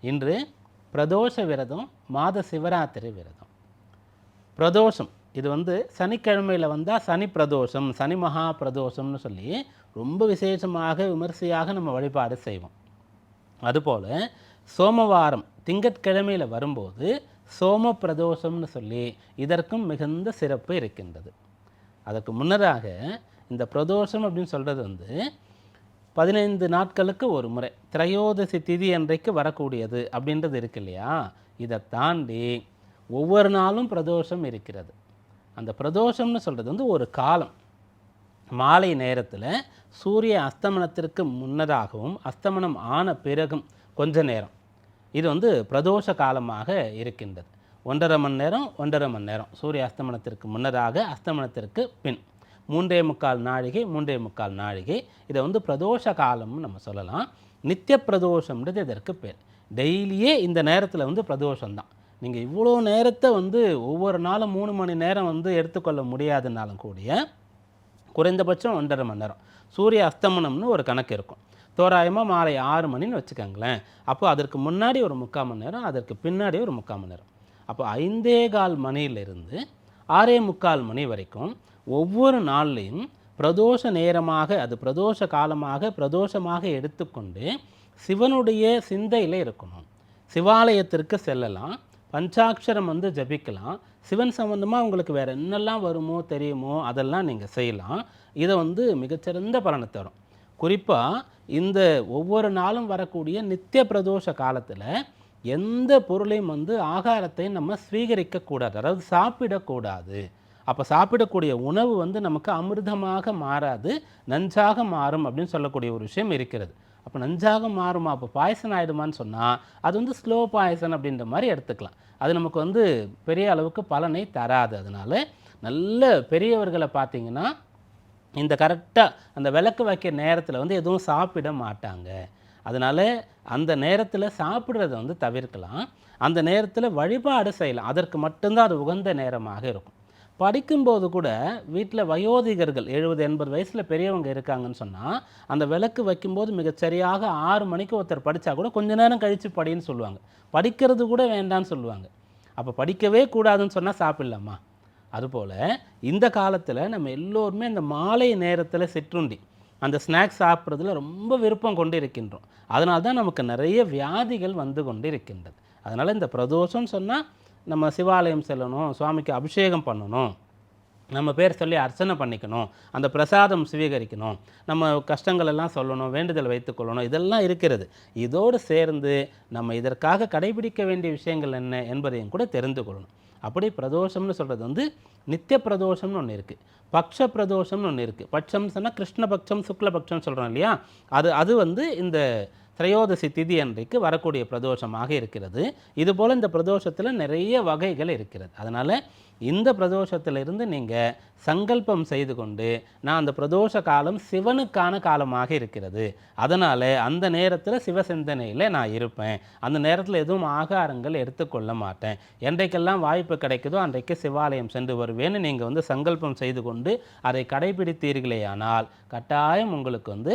இன்று பிரதோஷ விரதம் மாத சிவராத்திரி விரதம். பிரதோஷம் இது வந்து சனிக்கிழமையில் வந்தால் சனி பிரதோஷம் சனி மகா பிரதோஷம்னு சொல்லி ரொம்ப விசேஷமாக விமர்சையாக நம்ம வழிபாடு செய்வோம். அதுபோல் சோமவாரம் திங்கட்கிழமையில் வரும்போது சோம பிரதோஷம்னு சொல்லி இதற்கும் மிகுந்த சிறப்பு இருக்கின்றது. அதற்கு முன்னதாக இந்த பிரதோஷம் அப்படின்னு சொல்கிறது வந்து பதினைந்து நாட்களுக்கு ஒரு முறை. திரையோதசி திதி அன்றைக்கு வரக்கூடியது அப்படின்றது இருக்கு இல்லையா? இதை தாண்டி ஒவ்வொரு நாளும் பிரதோஷம் இருக்கிறது. அந்த பிரதோஷம்னு சொல்கிறது வந்து ஒரு காலம். மாலை நேரத்தில் சூரிய அஸ்தமனத்திற்கு முன்னதாகவும் அஸ்தமனம் ஆன பிறகும் கொஞ்ச நேரம். இது வந்து பிரதோஷ காலமாக இருக்கின்றது. ஒன்றரை மணி நேரம் ஒன்றரை மணி நேரம். சூரிய அஸ்தமனத்திற்கு முன்னதாக அஸ்தமனத்திற்கு பின். மூன்றே முக்கால் நாழிகை மூன்றே முக்கால் நாழிகை. இதை வந்து பிரதோஷ காலம்னு நம்ம சொல்லலாம். நித்திய பிரதோஷம்ன்றது இதற்கு பேர். டெய்லியே இந்த நேரத்தில் வந்து பிரதோஷம்தான். நீங்கள் இவ்வளோ நேரத்தை வந்து ஒவ்வொரு நாளும் மூணு மணி நேரம் வந்து எடுத்துக்கொள்ள முடியாதுனாலும் கூடிய குறைந்தபட்சம் ஒன்றரை மணி நேரம். சூரிய அஸ்தமனம்னு ஒரு கணக்கு இருக்கும். தோராயமாக மாலை ஆறு மணின்னு வச்சுக்கோங்களேன். அப்போ அதற்கு முன்னாடி ஒரு முக்கால் மணி நேரம் அதற்கு பின்னாடி ஒரு முக்கால் மணி நேரம். அப்போ ஐந்தே கால் மணியிலிருந்து ஆறே முக்கால் மணி வரைக்கும் ஒவ்வொரு நாள்லையும் பிரதோஷ நேரமாக அது பிரதோஷ காலமாக பிரதோஷமாக எடுத்துக்கொண்டு சிவனுடைய சிந்தையில் இருக்கணும். சிவாலயத்திற்கு செல்லலாம். பஞ்சாட்சரம் வந்து ஜபிக்கலாம். சிவன் சம்பந்தமாக உங்களுக்கு வேறு என்னெல்லாம் வருமோ தெரியுமோ அதெல்லாம் நீங்கள் செய்யலாம். இதை வந்து மிகச்சிறந்த பலனை தரும். குறிப்பாக இந்த ஒவ்வொரு நாளும் வரக்கூடிய நித்திய பிரதோஷ காலத்தில் எந்த பொருளையும் வந்து ஆகாரத்தை நம்ம ஸ்வீகரிக்கக்கூடாது. அதாவது சாப்பிடக்கூடாது. அப்போ சாப்பிடக்கூடிய உணவு வந்து நமக்கு அமிர்தமாக மாறாது. நஞ்சாக மாறும் அப்படின்னு சொல்லக்கூடிய ஒரு விஷயம் இருக்கிறது. அப்போ நஞ்சாக மாறுமா? அப்போ பாய்சன் ஆகிடுமான்னு சொன்னால் அது வந்து ஸ்லோ பாய்சன் அப்படின்ற மாதிரி எடுத்துக்கலாம். அது நமக்கு வந்து பெரிய அளவுக்கு பலனை தராது. அதனால நல்ல பெரியவர்களை பார்த்திங்கன்னா இந்த கரெக்டாக அந்த விளக்கு வைக்கிற நேரத்தில் வந்து எதுவும் சாப்பிட மாட்டாங்க. அதனால் அந்த நேரத்தில் சாப்பிட்றத வந்து தவிர்க்கலாம். அந்த நேரத்தில் வழிபாடு செய்யலாம். அதற்கு மட்டும்தான் அது உகந்த நேரமாக இருக்கும். படிக்கும்போது கூட வீட்டில் வயோதிகர்கள் எழுபது எண்பது வயசில் பெரியவங்க இருக்காங்கன்னு சொன்னால் அந்த விளக்கு வைக்கும்போது மிகச்சரியாக ஆறு மணிக்கு ஒருத்தர் படித்தா கூட கொஞ்ச நேரம் கழித்து படின்னு சொல்லுவாங்க. படிக்கிறது கூட வேண்டான்னு சொல்லுவாங்க. அப்போ படிக்கவே கூடாதுன்னு சொன்னால் சாப்பிட்லாமா? அதுபோல் இந்த காலத்தில் நம்ம எல்லோருமே இந்த மாலை நேரத்தில் சிற்றுண்டி அந்த ஸ்நாக்ஸ் சாப்பிட்றதுல ரொம்ப விருப்பம் கொண்டு இருக்கின்றோம் அதனால தான் நமக்கு நிறைய வியாதிகள் வந்து கொண்டு இருக்கின்றது அதனால் இந்த பிரதோஷம்னு சொன்னால் நம்ம சிவாலயம் செல்லணும் சுவாமிக்கு அபிஷேகம் பண்ணணும் நம்ம பேர் சொல்லி அர்ச்சனை பண்ணிக்கணும் அந்த பிரசாதம் சுவீகரிக்கணும் நம்ம கஷ்டங்கள் எல்லாம் சொல்லணும் வேண்டுதல் வைத்துக்கொள்ளணும் இதெல்லாம் இருக்கிறது. இதோடு சேர்ந்து நம்ம இதற்காக கடைபிடிக்க வேண்டிய விஷயங்கள் என்ன என்பதையும் கூட தெரிந்து கொள்ளணும். அப்படி பிரதோஷம்னு சொல்கிறது வந்து நித்திய பிரதோஷம்னு ஒன்று இருக்குது பக்ஷ பிரதோஷம்னு ஒன்று இருக்குது பட்சம் சொன்னால் கிருஷ்ணபக்ஷம் சுக்லபக்ஷம் சொல்கிறோம் இல்லையா? அது அது வந்து இந்த திரையோதசி திதி அன்றைக்கு வரக்கூடிய பிரதோஷமாக இருக்கிறது. இதுபோல் இந்த பிரதோஷத்தில் நிறைய வகைகள் இருக்கிறது. அதனால் இந்த பிரதோஷத்திலிருந்து நீங்கள் சங்கல்பம் செய்து கொண்டு நான் அந்த பிரதோஷ காலம் சிவனுக்கான காலமாக இருக்கிறது. அதனால் அந்த நேரத்தில் சிவசிந்தனையில் நான் இருப்பேன். அந்த நேரத்தில் எதுவும் ஆகாரங்கள் எடுத்துக்கொள்ள மாட்டேன். என்றைக்கெல்லாம் வாய்ப்பு கிடைக்குதோ அன்றைக்கு சிவாலயம் சென்று வருவேன்னு நீங்கள் வந்து சங்கல்பம் செய்து கொண்டு அதை கடைபிடித்தீர்களேயானால் கட்டாயம் உங்களுக்கு வந்து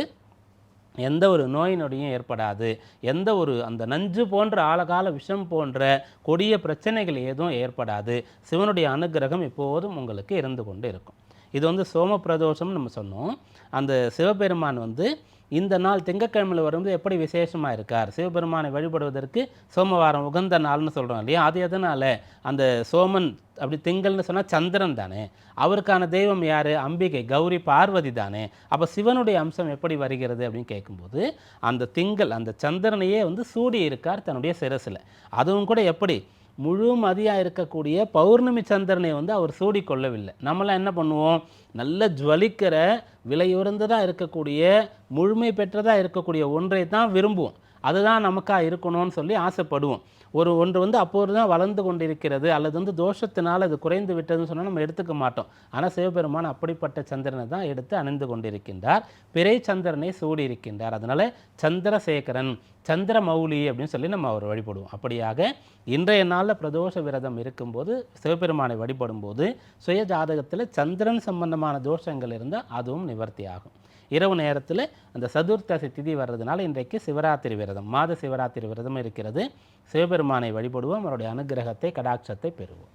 எந்த ஒரு நோய் நொடியும் ஏற்படாது. எந்த ஒரு அந்த நஞ்சு போன்ற ஆழகால விஷம் போன்ற கொடிய பிரச்சனைகள் எதுவும் ஏற்படாது. சிவனுடைய அனுகிரகம் எப்போதும் உங்களுக்கு இருந்து கொண்டு இருக்கும். இது வந்து சோம பிரதோஷம்னு நம்ம சொன்னோம். அந்த சிவபெருமான் வந்து இந்த நாள் திங்கக்கிழமையில் வரும்போது எப்படி விசேஷமாக இருக்கார்? சிவபெருமானை வழிபடுவதற்கு சோமவாரம் உகந்த நாள்னு சொல்கிறோம் இல்லையா? அது எதனால்? அந்த சோமன் அப்படி திங்கள்னு சொன்னால் சந்திரன் தானே. அவருக்கான தெய்வம் யார்? அம்பிகை கௌரி பார்வதி தானே. அப்போ சிவனுடைய அம்சம் எப்படி வருகிறது அப்படின்னு கேட்கும்போது அந்த திங்கள் அந்த சந்திரனையே வந்து சூடி இருக்கார் தன்னுடைய சிரசில். அதுவும் கூட எப்படி? முழு மதியாக இருக்கக்கூடிய பௌர்ணமி சந்திரனை வந்து அவர் சூடிக்கொள்ளவில்லை. நம்மளாம் என்ன பண்ணுவோம்? நல்ல ஜுவலிக்கிற விலையுறந்ததாக இருக்கக்கூடிய முழுமை பெற்றதாக இருக்கக்கூடிய ஒன்றை தான் விரும்புவோம். அதுதான் நமக்காக இருக்கணும்னு சொல்லி ஆசைப்படுவோம். ஒரு ஒன்று வந்து அப்போது தான் வளர்ந்து கொண்டிருக்கிறது அல்லது வந்து தோஷத்தினால் அது குறைந்து விட்டதுன்னு சொன்னால் நம்ம எடுத்துக்க மாட்டோம். ஆனால் சிவபெருமான் அப்படிப்பட்ட சந்திரனை தான் எடுத்து அணிந்து கொண்டிருக்கின்றார். பிறை சந்திரனை சூடி இருக்கின்றார் அதனால் சந்திரசேகரன் சந்திர மௌலி அப்படின்னு சொல்லி நம்ம அவர் வழிபடுவோம். அப்படியாக இன்றைய நாளில் பிரதோஷ விரதம் இருக்கும்போது சிவபெருமானை வழிபடும்போது சுய ஜாதகத்தில் சந்திரன் சம்பந்தமான தோஷங்கள் இருந்தால் அதுவும் நிவர்த்தி ஆகும் இரவு நேரத்தில் அந்த சதுர்த்தசி திதி வர்றதுனால இன்றைக்கு சிவராத்திரி விரதம் மாத சிவராத்திரி விரதம் இருக்கிறது. சிவபெருமானை வழிபடுவோம் அவருடைய அனுகிரகத்தை கடாட்சத்தை பெறுவோம்.